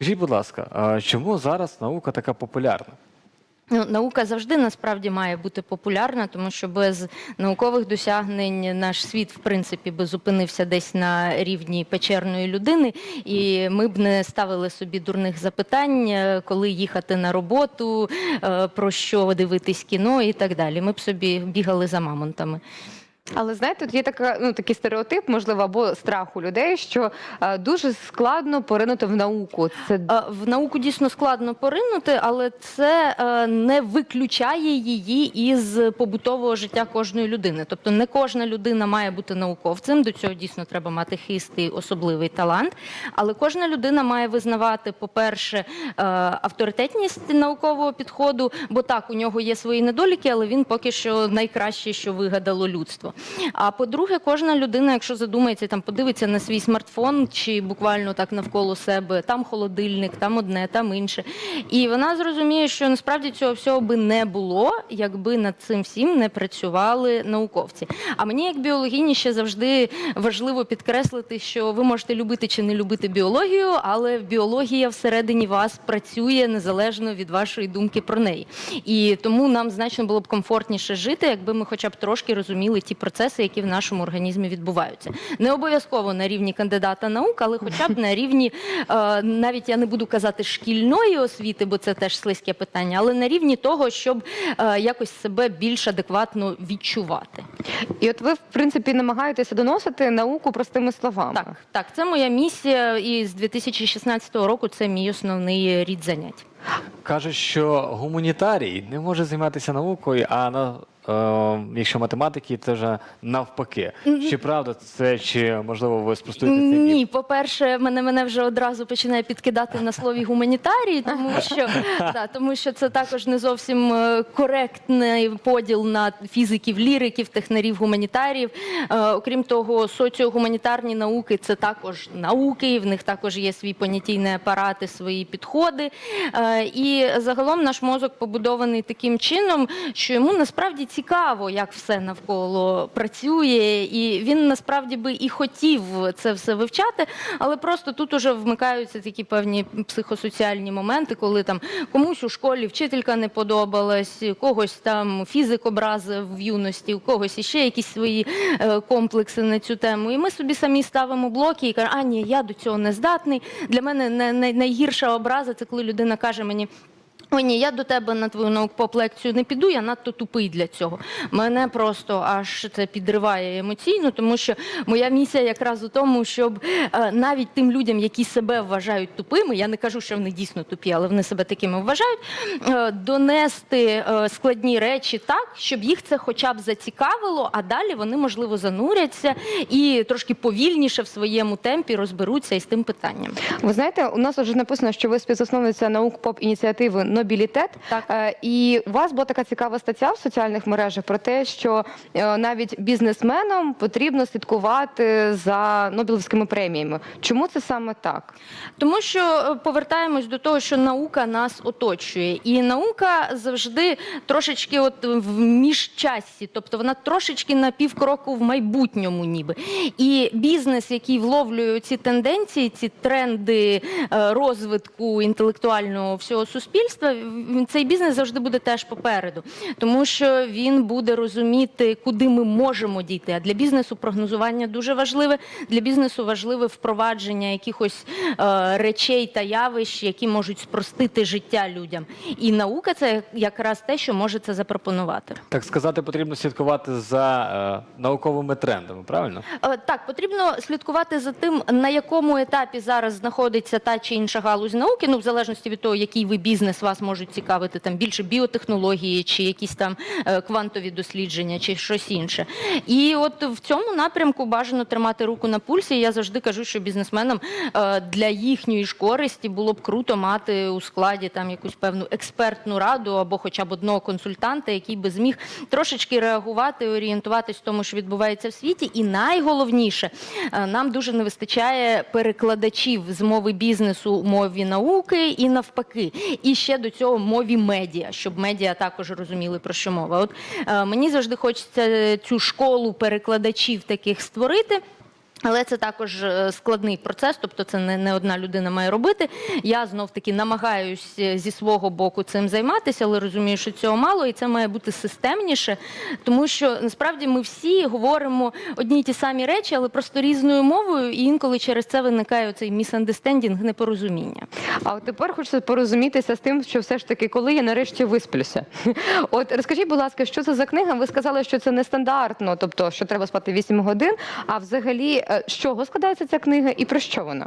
Скажіть, будь ласка, а чому зараз наука така популярна? Ну, наука завжди насправді має бути популярна, тому що без наукових досягнень наш світ, в принципі, би зупинився десь на рівні печерної людини, і ми б не ставили собі дурних запитань, е, коли їхати на роботу, е, про що дивитись кіно і так далі. Ми б собі бігали за мамонтами. Але знаєте, тут є така, ну, такий стереотип, можливо, або страх у людей, що е, дуже складно поринути в науку. Це Е, В науку дійсно складно поринути, але це е, не виключає її із побутового життя кожної людини. Тобто не кожна людина має бути науковцем. До цього дійсно треба мати хист і особливий талант. Але кожна людина має визнавати, по-перше, е, авторитетність наукового підходу, бо так у нього є свої недоліки, але він поки що найкраще, що вигадало людство. А по-друге, кожна людина, якщо задумається, там подивиться на свій смартфон чи буквально так навколо себе, там холодильник, там одне, там інше. І вона зрозуміє, що насправді цього всього би не було, якби над цим всім не працювали науковці. А мені, як біологині, ще завжди важливо підкреслити, що ви можете любити чи не любити біологію, але біологія всередині вас працює незалежно від вашої думки про неї. І тому нам значно було б комфортніше жити, якби ми хоча б трошки розуміли ті процеси, які в нашому організмі відбуваються. Не обов'язково на рівні кандидата наук, але хоча б на рівні, е, навіть я не буду казати шкільної освіти, бо це теж слизьке питання, але на рівні того, щоб е, якось себе більш адекватно відчувати. і от ви, в принципі, намагаєтеся доносити науку простими словами. Так, так, це моя місія, і з 2016 року це мій основний рід занять. Кажуть, що гуманітарій не може займатися наукою, а на якщо математики, то вже навпаки. Чи правда це, чи можливо ви спростуєте міф? Ні, по-перше, мене мене вже одразу починає підкидати на слові гуманітарій, тому що да, тому що це також не зовсім е, коректний поділ на фізиків, ліриків, технарів, гуманітарів. Е, окрім того, соціогуманітарні науки це також науки, в них також є свій понятійний апарат і свої підходи. Е, і загалом наш мозок побудований таким чином, що йому насправді цікаво, як все навколо працює, і він насправді би і хотів це все вивчати, але просто тут уже вмикаються такі певні психосоціальні моменти, коли там комусь у школі вчителька не подобалась, когось там фізик образив в юності, у когось іще якісь свої е, комплекси на цю тему. І ми собі самі ставимо блоки і кажемо, а ні, я до цього не здатний. Для мене не- не- найгірша образа це коли людина каже мені. Ой, ні, я до тебе на твою наукпоп лекцію не піду, я надто тупий для цього. Мене просто аж це підриває емоційно, тому що моя місія якраз у тому, щоб е, навіть тим людям, які себе вважають тупими, я не кажу, що вони дійсно тупі, але вони себе такими вважають, е, донести е, складні речі так, щоб їх це хоча б зацікавило, а далі вони, можливо, зануряться і трошки повільніше в своєму темпі розберуться із тим питанням. Ви знаєте, у нас вже написано, що ви співзасновниця наук поп ініціативи Нобілітет. Так. Е, І у вас була така цікава стаття в соціальних мережах про те, що е, навіть бізнесменам потрібно слідкувати за Нобелівськими преміями. Чому це саме так? Тому що е, повертаємось до того, що наука нас оточує, і наука завжди трошечки от в міжчасі, тобто вона трошечки на півкроку в майбутньому, ніби. І бізнес, який вловлює ці тенденції, ці тренди розвитку інтелектуального всього суспільства, в- цей бізнес завжди буде теж попереду, тому що він буде розуміти, куди ми можемо дійти. А для бізнесу прогнозування дуже важливе. Для бізнесу важливе впровадження якихось е, речей та явищ, які можуть спростити життя людям. І наука це якраз те, що може це запропонувати. Так сказати, потрібно слідкувати за е, науковими трендами, правильно? Е, Так, потрібно слідкувати за тим, на якому етапі зараз знаходиться та чи інша галузь науки, ну в залежності від того, який ви бізнес вас можуть цікавити, там більше біотехнології, чи якісь там е, квантові дослідження, чи щось інше. І от в цьому напрямку бажано тримати руку на пульсі. Я завжди кажу, що бізнесменам е, для їхньої ж користі було б круто мати у складі там якусь певну експертну раду або хоча б одного консультанта, який би зміг трошечки реагувати, орієнтуватись в тому, що відбувається в світі. І найголовніше, е, нам дуже не вистачає перекладачів з мови бізнесу мові науки і навпаки. І ще до цього мові медіа, щоб медіа також розуміли про що мова. От е, мені завжди хочеться цю школу перекладачів таких створити. Але це також е, складний процес, тобто це не, не одна людина має робити. Я знов таки намагаюсь е, зі свого боку цим займатися, але розумію, що цього мало, і це має бути системніше, тому що насправді ми всі говоримо одні й ті самі речі, але просто різною мовою, і інколи через це виникає цей місандестендінг, непорозуміння. А от тепер хочеться порозумітися з тим, що все ж таки, коли я нарешті висплюся. От розкажіть, будь ласка, що це за книга? Ви сказали, що це нестандартно, тобто що треба спати 8 годин. А взагалі, з чого складається ця книга і про що вона?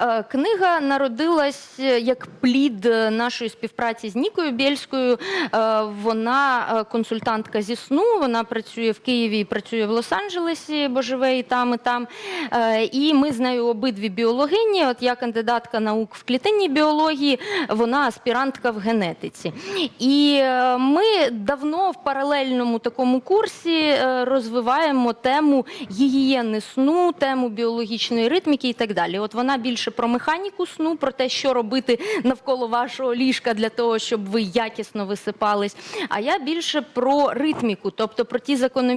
Е, Книга народилась е, як плід е, нашої співпраці з Нікою Бєльською. Е, Вона е, консультантка зі сну. Вона працює в Києві і працює в Лос-Анджелесі, бо живе і там, і там. Е, І ми з нею обидві біологині. От я кандидатка наук в клітинній біології, вона аспірантка в генетиці. І е, ми давно в паралельному такому курсі е, розвиваємо тему гігієни сну, тему біологічної ритміки і так далі. От вона більше про механіку сну, про те, що робити навколо вашого ліжка для того, щоб ви якісно висипались. А я більше про ритміку, тобто про ті закономірні